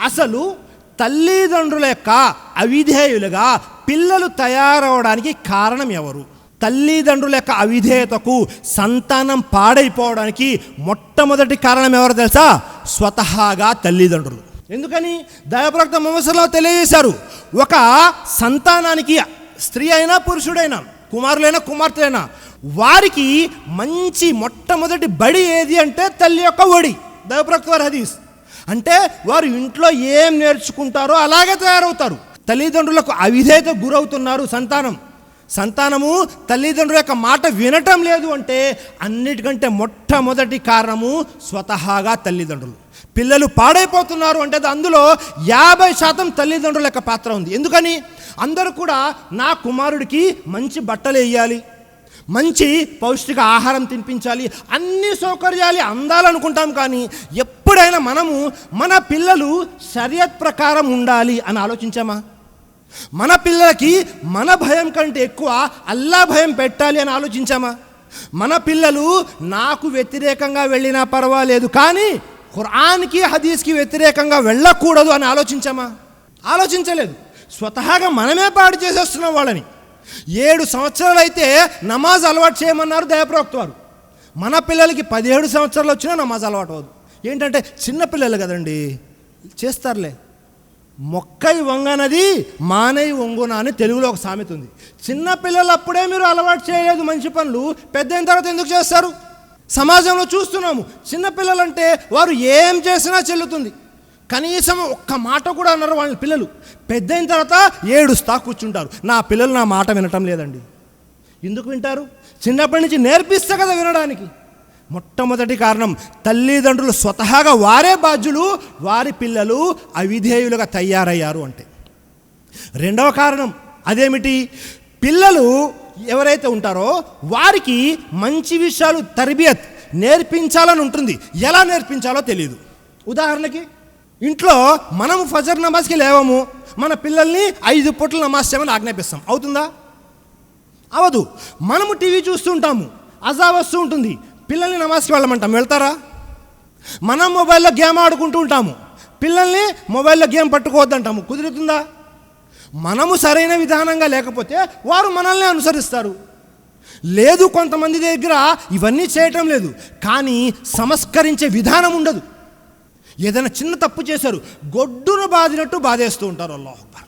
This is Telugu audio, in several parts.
అసలు తల్లిదండ్రుల యొక్క అవిధేయులుగా పిల్లలు తయారవడానికి కారణం ఎవరు? తల్లిదండ్రుల యొక్క అవిధేయతకు సంతానం పాడైపోవడానికి మొట్టమొదటి కారణం ఎవరు తెలుసా? స్వతహాగా తల్లిదండ్రులు. ఎందుకని? దయప్రక్త మమసలో తెలియజేశారు. ఒక సంతానానికి స్త్రీ అయినా పురుషుడైనా కుమారులైనా కుమార్తెలైనా వారికి మంచి మొట్టమొదటి బడి ఏది అంటే తల్లి యొక్క ఒడి. దయప్రక్త వారి హదీస్. అంటే వారు ఇంట్లో ఏం నేర్చుకుంటారో అలాగే తయారవుతారు. తల్లిదండ్రులకు అవిధేత గురవుతున్నారు సంతానం. సంతానము తల్లిదండ్రుల యొక్క మాట వినటం లేదు అంటే అన్నిటికంటే మొట్టమొదటి కారణము స్వతహాగా తల్లిదండ్రులు. పిల్లలు పాడైపోతున్నారు అంటే అందులో యాభై శాతం తల్లిదండ్రుల యొక్క పాత్ర ఉంది. ఎందుకని? అందరూ కూడా నా కుమారుడికి మంచి బట్టలు వేయాలి. మంచి పౌష్టిక ఆహారం తినిపించాలి అన్ని సౌకర్యాలు అందాలనుకుంటాం కానీ ఎప్పుడైనా మనము మన పిల్లలు షరియత్ ప్రకారం ఉండాలి అని ఆలోచించామా? మన పిల్లలకి మన భయం కంటే ఎక్కువ అల్లా భయం పెట్టాలి అని ఆలోచించామా? మన పిల్లలు నాకు వ్యతిరేకంగా వెళ్ళినా పర్వాలేదు కానీ ఖురాన్కి హదీస్కి వ్యతిరేకంగా వెళ్ళకూడదు అని ఆలోచించామా? ఆలోచించలేదు. స్వతహాగా మనమే పాడు చేసేస్తున్నాం వాళ్ళని. ఏడు సంవత్సరాలు అయితే నమాజ్ అలవాటు చేయమన్నారు దయప్రవక్త వారు మన పిల్లలకి పదిహేడు సంవత్సరాలు వచ్చినా నమాజ్ అలవాటు అవ్వదు. ఏంటంటే చిన్నపిల్లలు కదండి చేస్తారులే. మొక్కై వంగనది మానై వంగున అని తెలుగులో ఒక సామెత ఉంది. చిన్నపిల్లలు అప్పుడే మీరు అలవాటు చేయలేదు మంచి పనులు పెద్ద అయిన తర్వాత ఎందుకు చేస్తారు? సమాజంలో చూస్తున్నాము చిన్నపిల్లలంటే వారు ఏం చేసినా చెల్లుతుంది. కనీసం ఒక్క మాట కూడా అన్నారు వాళ్ళ పిల్లలు. పెద్ద అయిన తర్వాత ఏడుస్తా కూర్చుంటారు. నా పిల్లలు నా మాట వినటం లేదండి. ఎందుకు వింటారు? చిన్నప్పటి నుంచి నేర్పిస్తే కదా వినడానికి. మొట్టమొదటి కారణం తల్లిదండ్రులు స్వతహాగా వారే బాధ్యులు వారి పిల్లలు అవిధేయులుగా తయారయ్యారు అంటే. రెండవ కారణం అదేమిటి? పిల్లలు ఎవరైతే ఉంటారో వారికి మంచి విషయాలు తరబియత్ నేర్పించాలని ఉంటుంది. ఎలా నేర్పించాలో తెలియదు ఉదాహరణకి ఇంట్లో మనము ఫజర్ నమాజ్కి లేవము మన పిల్లల్ని ఐదు పూట్ల నమాజ్ చేయమని ఆజ్ఞాపిస్తాం. అవుతుందా? అవదు. మనము టీవీ చూస్తుంటాము అజా వస్తూ ఉంటుంది పిల్లల్ని నమాజ్కి వెళ్ళమంటాం. వెళ్తారా? మనం మొబైల్లో గేమ్ ఆడుకుంటూ ఉంటాము పిల్లల్ని మొబైల్లో గేమ్ పట్టుకోవద్దంటాము. కుదురుతుందా? మనము సరైన విధానంగా లేకపోతే వారు మనల్ని అనుసరిస్తారు. లేదు కొంతమంది దగ్గర ఇవన్నీ చేయటం లేదు కానీ సంస్కరించే విధానం ఉండదు. ఏదైనా చిన్న తప్పు చేశారు గొడ్డును బాదినట్టు బాధేస్తూ ఉంటారు అల్లాహ్ అక్బర్.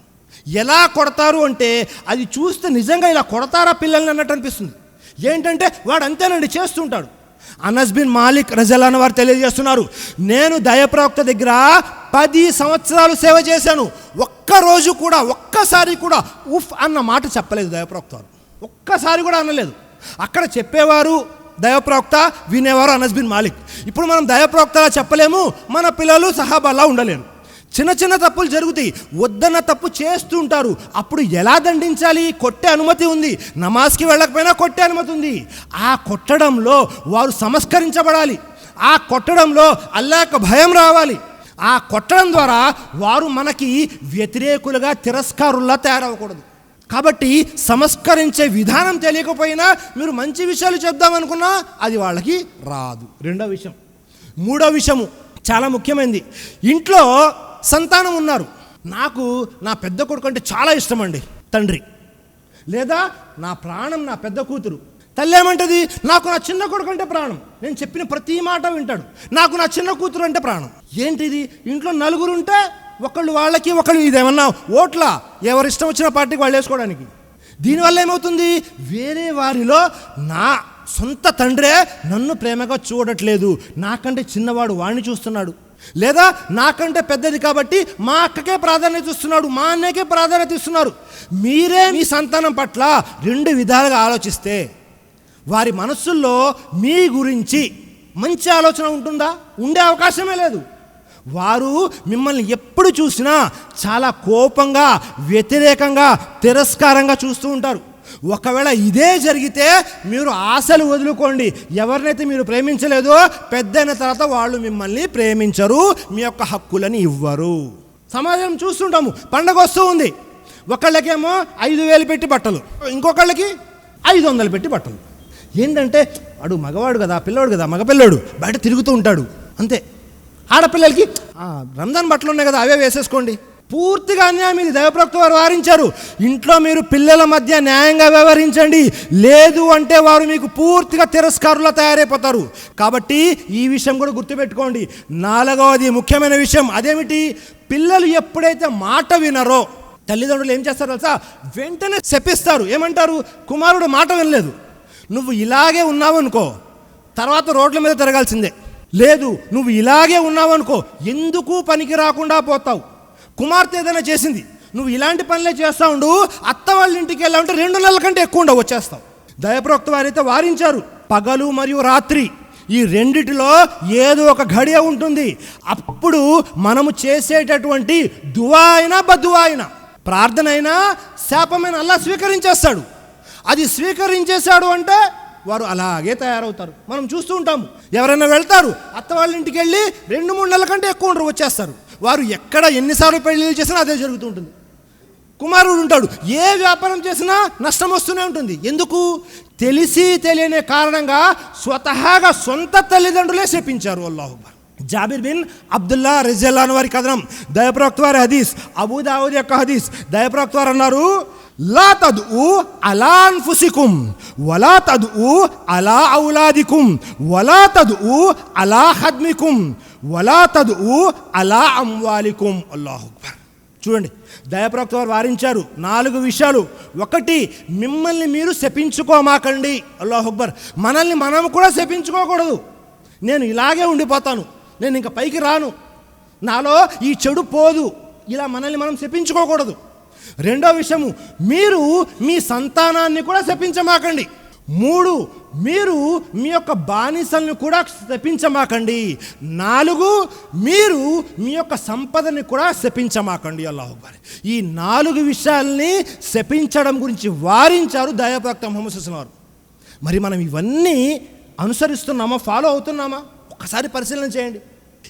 ఎలా కొడతారు అంటే అది చూస్తే నిజంగా ఇలా కొడతారా పిల్లల్ని అన్నట్టు అనిపిస్తుంది. ఏంటంటే వాడు అంతేనండి చేస్తుంటాడు అనస్ బిన్ మాలిక్ రజలాన్ వారు తెలియజేస్తున్నారు నేను దయప్రవక్త దగ్గర పది సంవత్సరాలు సేవ చేశాను. ఒక్కరోజు కూడా ఒక్కసారి కూడా ఉఫ్ అన్న మాట చెప్పలేదు దయప్రవక్త వారు. ఒక్కసారి కూడా అనలేదు. అక్కడ చెప్పేవారు దయప్రవక్త వినేవారు అనస్ బిన్ మాలిక్. ఇప్పుడు మనం దయప్రవక్తలా చెప్పలేము మన పిల్లలు సహాబాలా ఉండలేరు. చిన్న చిన్న తప్పులు జరుగుతాయి వద్దన్న తప్పు చేస్తూ ఉంటారు. అప్పుడు ఎలా దండించాలి? కొట్టే అనుమతి ఉంది. నమాజ్కి వెళ్ళకపోయినా కొట్టే అనుమతి ఉంది. ఆ కొట్టడంలో వారు సంస్కరించబడాలి. ఆ కొట్టడంలో అల్లా యొక్క భయం రావాలి. ఆ కొట్టడం ద్వారా వారు మనకి వ్యతిరేకులుగా తిరస్కారుల్లా తయారవ్వకూడదు. కాబట్టి సంస్కరించే విధానం తెలియకపోయినా మీరు మంచి విషయాలు చెప్దామనుకున్నా అది వాళ్ళకి రాదు. రెండో విషయం. మూడో విషయము చాలా ముఖ్యమైనది ఇంట్లో సంతానం ఉన్నారు. నాకు నా పెద్ద కొడుకు అంటే చాలా ఇష్టం అండి తండ్రి. లేదా నా ప్రాణం నా పెద్ద కూతురు. తల్లి ఏమంటది? నాకు నా చిన్న కొడుకు అంటే ప్రాణం. నేను చెప్పిన ప్రతి మాట వింటాడు. నాకు నా చిన్న కూతురు అంటే ప్రాణం. ఏంటిది? ఇంట్లో నలుగురు ఉంటే ఒకళ్ళు వాళ్ళకి ఒకళ్ళు ఇదేమన్నా ఓట్ల? ఎవరిష్టం వచ్చిన పార్టీకి వాళ్ళు వేసుకోవడానికి. దీనివల్ల ఏమవుతుంది? వేరే వారిలో నా సొంత తండ్రే నన్ను ప్రేమగా చూడట్లేదు. నాకంటే చిన్నవాడు వాడిని చూస్తున్నాడు. లేదా నాకంటే పెద్దది కాబట్టి మా అక్కకే ప్రాధాన్యత ఇస్తున్నాడు మా అన్నకే ప్రాధాన్యత ఇస్తున్నారు. మీరే మీ సంతానం పట్ల రెండు విధాలుగా ఆలోచిస్తే వారి మనస్సుల్లో మీ గురించి మంచి ఆలోచన ఉంటుందా? ఉండే అవకాశమే లేదు. వారు మిమ్మల్ని ఎప్పుడు చూసినా చాలా కోపంగా వ్యతిరేకంగా తిరస్కారంగా చూస్తూ ఉంటారు. ఒకవేళ ఇదే జరిగితే మీరు ఆశలు వదులుకోండి. ఎవరినైతే మీరు ప్రేమించలేదో పెద్దయిన తర్వాత వాళ్ళు మిమ్మల్ని ప్రేమించరు మీ యొక్క హక్కులని ఇవ్వరు. సమాజం చూస్తుంటాము పండగ వస్తూ ఉంది. ఒకళ్ళకేమో ఐదు వేలు పెట్టి బట్టలు ఇంకొకళ్ళకి ఐదు వందలు పెట్టి బట్టలు. ఏంటంటే వాడు మగవాడు కదా పిల్లవాడు కదా మగపిల్లాడు బయట తిరుగుతూ ఉంటాడు. అంతే. ఆడపిల్లలకి రంజాన్ బట్టలు ఉన్నాయి కదా అవే వేసేసుకోండి. పూర్తిగా అన్యాయం ఇది. దైవప్రక్త వారు వారించారు. ఇంట్లో మీరు పిల్లల మధ్య న్యాయంగా వ్యవహరించండి. లేదు అంటే వారు మీకు పూర్తిగా తిరస్కారులా తయారైపోతారు. కాబట్టి ఈ విషయం కూడా గుర్తుపెట్టుకోండి. నాలుగవది ముఖ్యమైన విషయం అదేమిటి? పిల్లలు ఎప్పుడైతే మాట వినరో తల్లిదండ్రులు ఏం చేస్తారు తెలుసా? వెంటనే శపిస్తారు. ఏమంటారు? కుమారుడు మాట వినలేదు. నువ్వు ఇలాగే ఉన్నావనుకో తర్వాత రోడ్ల మీద తిరగాల్సిందే. లేదు నువ్వు ఇలాగే ఉన్నావనుకో ఎందుకు పనికి రాకుండా పోతావు? కుమార్తె ఏదైనా చేసింది నువ్వు ఇలాంటి పనులే చేస్తా ఉండు అత్త వాళ్ళ ఇంటికి వెళ్ళాలంటే రెండు నెలల కంటే ఎక్కువ ఉండవు వచ్చేస్తావు. దయప్రోక్త వారైతే వారించారు పగలు మరియు రాత్రి ఈ రెండిటిలో ఏదో ఒక ఘడియ ఉంటుంది. అప్పుడు మనము చేసేటటువంటి దువా అయినా బద్దువా అయినా ప్రార్థన అయినా శాపమైన అల్లా స్వీకరించేస్తాడు. అది స్వీకరించేశాడు అంటే వారు అలాగే తయారవుతారు. మనం చూస్తూ ఉంటాము. ఎవరైనా వెళ్తారు అత్త వాళ్ళ ఇంటికి వెళ్ళి రెండు మూడు నెలల కంటే ఎక్కువ ఉండరు వచ్చేస్తారు. వారు ఎక్కడ ఎన్నిసార్లు పెళ్ళి చేసినా అదే జరుగుతూ ఉంటుంది. కుమారుడు ఉంటాడు. ఏ వ్యాపారం చేసినా నష్టం వస్తూనే ఉంటుంది. ఎందుకు? తెలిసి తెలియని కారణంగా స్వతహాగా సొంత తల్లిదండ్రులే శపించారు అల్లాహు జాబిర్ బిన్ అబ్దుల్లా రిజల్లాన్ వారి కథనం. దయప్రవక్త వారి హదీస్ అబూదావుద్ యొక్క హదీస్. దయప్రవక్త వారు అన్నారు లా తదువు అలా అన్ఫుసికుం వలా తదువు అలా ఔలాదికుం వలా తదువు అలా హద్మికుం వలా తద్వు అలా అమ్వాలికుం అల్లాహు అక్బర్ చూడండి దయప్రవక్త వారు వారించారు నాలుగు విషయాలు. ఒకటి మిమ్మల్ని మీరు శపించుకోమాకండి. అల్లాహుక్బర్ మనల్ని మనం కూడా శపించుకోకూడదు. నేను ఇలాగే ఉండిపోతాను. నేను ఇంకా పైకి రాను. నాలో ఈ చెడు పోదు. ఇలా మనల్ని మనం శపించుకోకూడదు. రెండో విషయము మీరు మీ సంతానాన్ని కూడా శపించమాకండి. మూడు మీరు మీ యొక్క బానిసల్ని కూడా శపించమాకండి. నాలుగు మీరు మీ యొక్క సంపదని కూడా శపించమాకండి అల్లాహుబారి ఈ నాలుగు విషయాల్ని శపించడం గురించి వారించారు దయాప్రక్త మొహమ్మద్ వారు మరి మనం ఇవన్నీ అనుసరిస్తున్నామా ఫాలో అవుతున్నామా? ఒక్కసారి పరిశీలన చేయండి.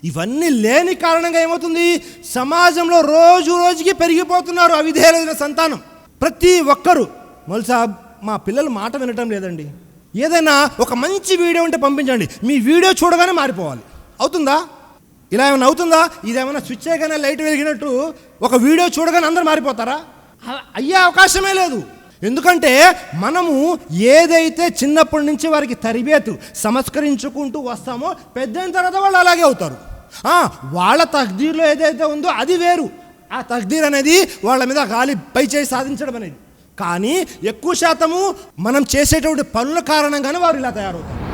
ఇవన్నీ లేని కారణంగా ఏమవుతుంది? సమాజంలో రోజు రోజుకి పెరిగిపోతున్నారు అవిధేయులైన సంతానం. ప్రతి ఒక్కరు. మొల్ మా పిల్లలు మాట వినటం లేదండి. ఏదైనా ఒక మంచి వీడియో ఉంటే పంపించండి. మీ వీడియో చూడగానే మారిపోవాలి. అవుతుందా? ఇలా ఏమైనా అవుతుందా? ఇదేమైనా స్విచ్ చేయగానే లైట్ వెలిగినట్టు ఒక వీడియో చూడగానే అందరు మారిపోతారా? అయ్యే అవకాశమే లేదు. ఎందుకంటే మనము ఏదైతే చిన్నప్పటి నుంచి వారికి తరిబేతు సంస్కరించుకుంటూ వస్తామో పెద్దయిన తర్వాత వాళ్ళు అలాగే అవుతారు. వాళ్ళ తగ్దీర్లో ఏదైతే ఉందో అది వేరు. ఆ తగ్దీర్ అనేది వాళ్ళ మీద గాలి పై చేయి సాధించడం అనేది. కానీ ఎక్కువ శాతము మనం చేసేటువంటి పనుల కారణంగానే వారు ఇలా తయారవుతారు.